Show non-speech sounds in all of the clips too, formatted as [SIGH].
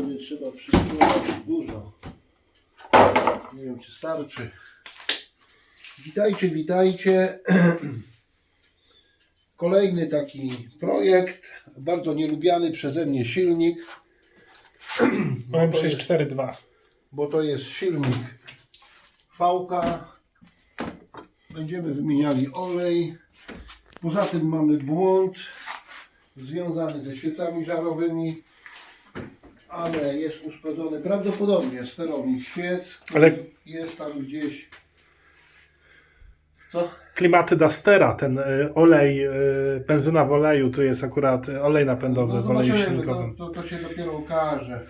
będzie trzeba przygotować dużo. Nie wiem, czy starczy. Witajcie, witajcie. [CLEARS THROAT] Kolejny taki projekt, bardzo nielubiany przeze mnie silnik, [CLEARS THROAT] OM642. bo to jest silnik VK. Będziemy wymieniali olej. Poza tym mamy błąd związany ze świecami żarowymi, ale jest uszkodzony prawdopodobnie sterownik świec, który Ale- jest tam gdzieś. Co? Klimaty Dastera, ten y, olej, y, benzyna w oleju, tu jest akurat y, olej napędowy w oleju No zobaczymy, silnikowym. to, to, to się dopiero okaże,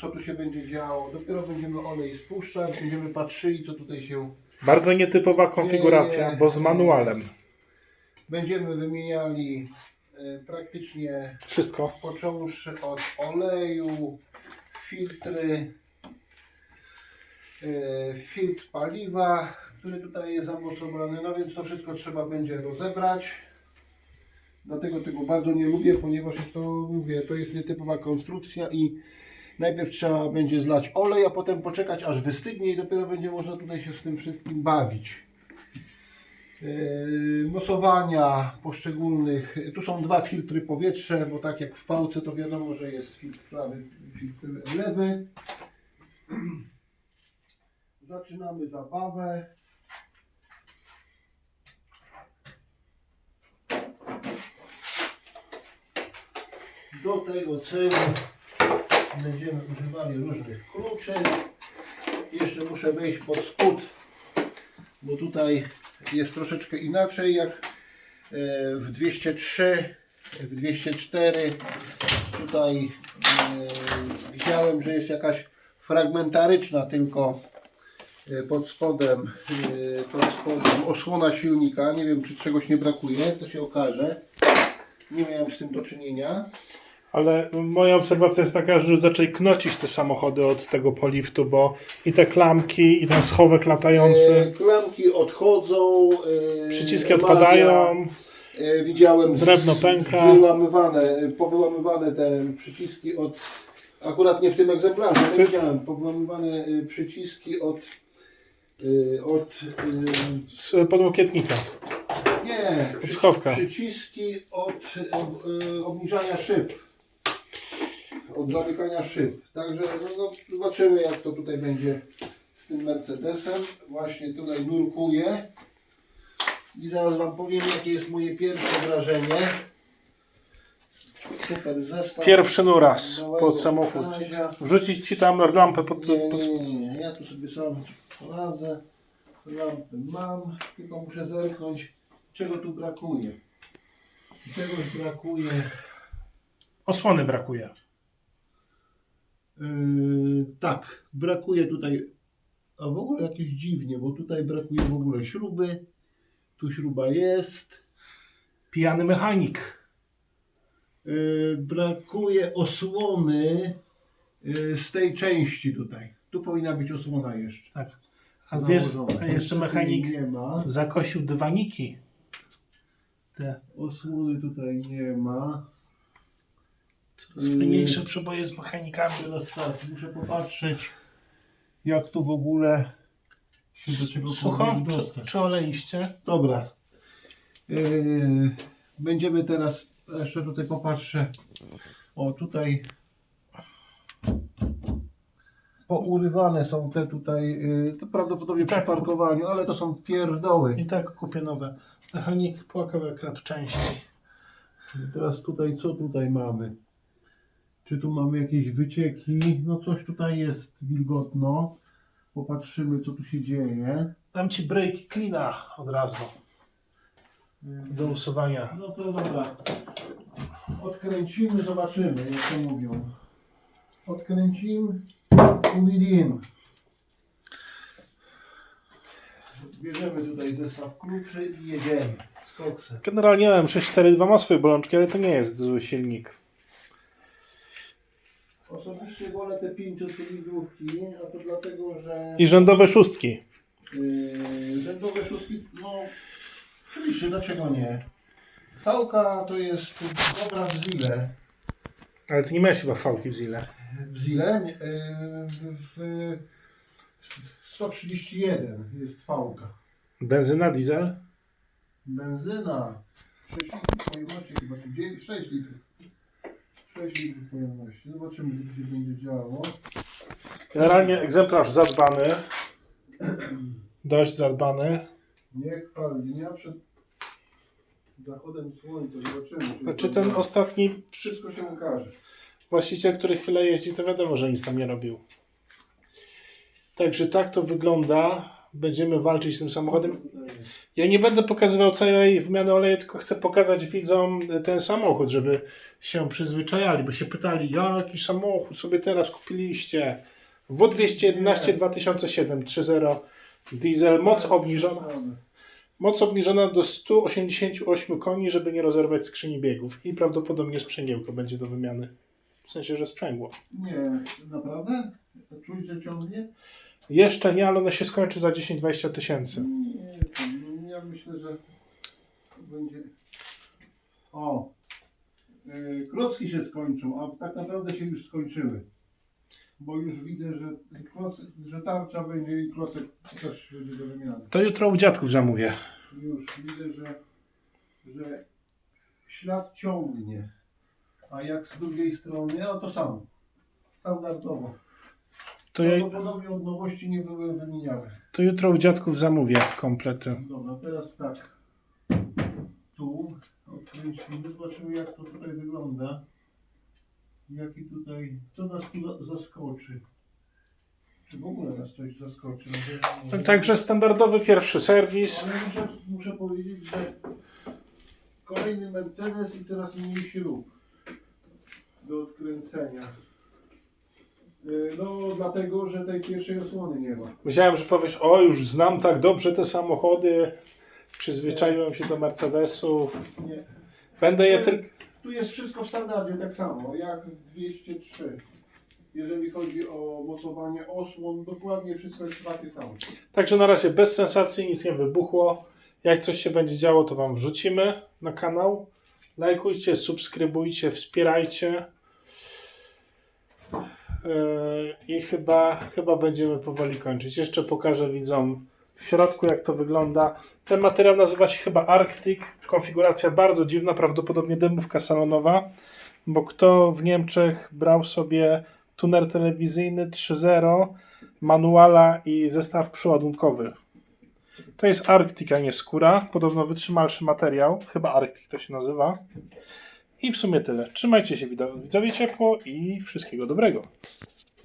co tu się będzie działo. Dopiero będziemy olej spuszczać, będziemy patrzyli, co tutaj się... Bardzo nietypowa konfiguracja, Nie, bo z manualem. Będziemy wymieniali e, praktycznie Wszystko. począwszy od oleju, filtry, e, filtr paliwa, który tutaj jest zamocowany, no więc to wszystko trzeba będzie rozebrać. Dlatego tego bardzo nie lubię, ponieważ jest to, mówię, to jest nietypowa konstrukcja i najpierw trzeba będzie zlać olej, a potem poczekać aż wystygnie i dopiero będzie można tutaj się z tym wszystkim bawić. Yy, mocowania poszczególnych. Tu są dwa filtry powietrze, bo tak jak w fałce to wiadomo, że jest filtr prawy, filtr lewy. [CLEARS THROAT] Zaczynamy zabawę. Do tego celu będziemy używali różnych kluczy. Jeszcze muszę wejść pod spód bo tutaj jest troszeczkę inaczej jak e, w 203, w 204 tutaj e, widziałem, że jest jakaś fragmentaryczna tylko e, pod spodem, pod spodem osłona silnika, nie wiem czy czegoś nie brakuje, to się okaże. Nie miałem z tym do czynienia Ale moja obserwacja jest taka, że zaczęli knocić te samochody od tego poliftu, bo i te klamki, i ten schowek e, latający, klamki odchodzą e, przyciski emalia- odpadają. E, Widziałem Drewno pęka. wyłamywane, powyłamywane te przyciski od, akurat nie w tym egzemplarzu, ale Ty- widziałem, powyłamywane y, przyciski od, y, od z podłokietnika. nie, Od schowka. przyciski od ob, obniżania szyb, od zamykania szyb. Także no, no, zobaczymy jak to tutaj będzie z tym Mercedesem. Właśnie tutaj nurkuję i zaraz Wam powiem jakie jest moje pierwsze wrażenie. Super zestaw. Pierwszy nuraz Małego pod samochód. Kazia. Wrzucić ci tam lampę pod, Nie, pod... nie, nie, nie. Ja tu sobie sam poradzę. Lampy mam, tylko muszę zerknąć, czego tu brakuje. Czegoś brakuje. Osłony brakuje. Yy, tak, brakuje tutaj, a w ogóle jakieś dziwnie, bo tutaj brakuje w ogóle śruby. Tu śruba jest. Pijany mechanik. Yy, brakuje osłony yy, z tej części tutaj. Tu powinna być osłona jeszcze. Tak. A wiesz, Założona. a jeszcze mechanik Nie ma. zakosił dywaniki. Te Osłony tutaj nie ma. Coraz fajniejsze przeboje z mechanikami. Teraz tak, muszę popatrzeć, jak tu w ogóle się do czego Sucho? Czy, czy oleiście? Dobra. Yy, będziemy teraz, jeszcze tutaj popatrzę. O, tutaj pourywane są te tutaj, yy, to prawdopodobnie przy Tak. parkowaniu, ale to są pierdoły. I tak kupię nowe. Mechanik płakał jak części. I teraz tutaj, co tutaj mamy? Czy tu mamy jakieś wycieki? No coś tutaj jest wilgotno. Popatrzymy, co tu się dzieje. Dam ci break cleana od razu. Do usuwania. No to dobra. Odkręcimy, zobaczymy, jak to mówią. Odkręcimy, uwidzimy. Bierzemy tutaj zestaw kluczy i jedziemy z koksem. Generalnie M642 ma swoje bolączki, ale to nie jest zły silnik. Osobiście wolę te 500 cylindrówki, a to dlatego, że I rządowe szóstki. yy, rzędowe szóstki, no oczywiście, dlaczego nie? Tałka to jest dobra w zile. Ale ty nie miałeś chyba fałki w Zile. w Zile, yy, w, w 131 jest fałka. Benzyna, diesel? Benzyna 6 litrów pojemności, chyba tu 9, 6 litrów. 6 litrów pojemności. Zobaczymy, co się będzie działo. Generalnie egzemplarz zadbany. Dość zadbany. Nie chwal dnia przed zachodem słońca. Zobaczymy. czy Znaczy to- ten ostatni Wszystko się ukaże. właściciel, który chwilę jeździł, to wiadomo, że nic tam nie robił. Także tak to wygląda. Będziemy walczyć z tym samochodem. Ja nie będę pokazywał całej wymiany oleju, tylko chcę pokazać widzom ten samochód, żeby się przyzwyczajali, bo się pytali, jaki samochód sobie teraz kupiliście? W211 2007 3.0 diesel, moc obniżona, moc obniżona do 188 koni, żeby nie rozerwać skrzyni biegów i prawdopodobnie sprzęgiełko będzie do wymiany. W sensie, że sprzęgło. Nie, naprawdę? To Czuć, że ciągnie? Jeszcze nie, ale ono się skończy za 10-20 tysięcy. Nie, ja myślę, że to będzie. O! Yy, klocki się skończą, a tak naprawdę się już skończyły. Bo już widzę, że, kloc, że tarcza będzie i klocek też będzie do wymiany. To jutro u dziadków zamówię. Już widzę, że, że ślad ciągnie. A jak z drugiej strony, no to samo. Standardowo. To, ja, Prawdopodobnie od nowości nie były wymieniane. to jutro u dziadków zamówię komplety. Dobra, teraz tak. Tu odkręcimy, zobaczymy jak to tutaj wygląda. Jaki tutaj, co nas tu za- zaskoczy. Czy w ogóle nas coś zaskoczy? No, bo- Także standardowy pierwszy serwis. Ale muszę, muszę powiedzieć, że kolejny Mercedes i coraz mniejszy ruch do odkręcenia. Yy, No dlatego, że tej pierwszej osłony nie ma. Myślałem, że powiesz, o już znam tak dobrze te samochody, przyzwyczaiłem się do Mercedesów, Nie. będę je tylko... Tu jest wszystko w standardzie tak samo, jak w 203. Jeżeli chodzi o mocowanie osłon, dokładnie wszystko jest takie samo. Także na razie bez sensacji, nic nie wybuchło. Jak coś się będzie działo, to Wam wrzucimy na kanał. Lajkujcie, subskrybujcie, wspierajcie. Yy, I chyba, chyba będziemy powoli kończyć. Jeszcze pokażę widzom w środku, jak to wygląda. Ten materiał nazywa się chyba Arctic. Konfiguracja bardzo dziwna, prawdopodobnie dymówka salonowa, bo kto w Niemczech brał sobie tuner telewizyjny 3.0, manuala i zestaw przyładunkowy. To jest Arctic, a nie skóra. Podobno wytrzymalszy materiał. Chyba Arctic to się nazywa. I w sumie tyle. Trzymajcie się widzowie ciepło i wszystkiego dobrego.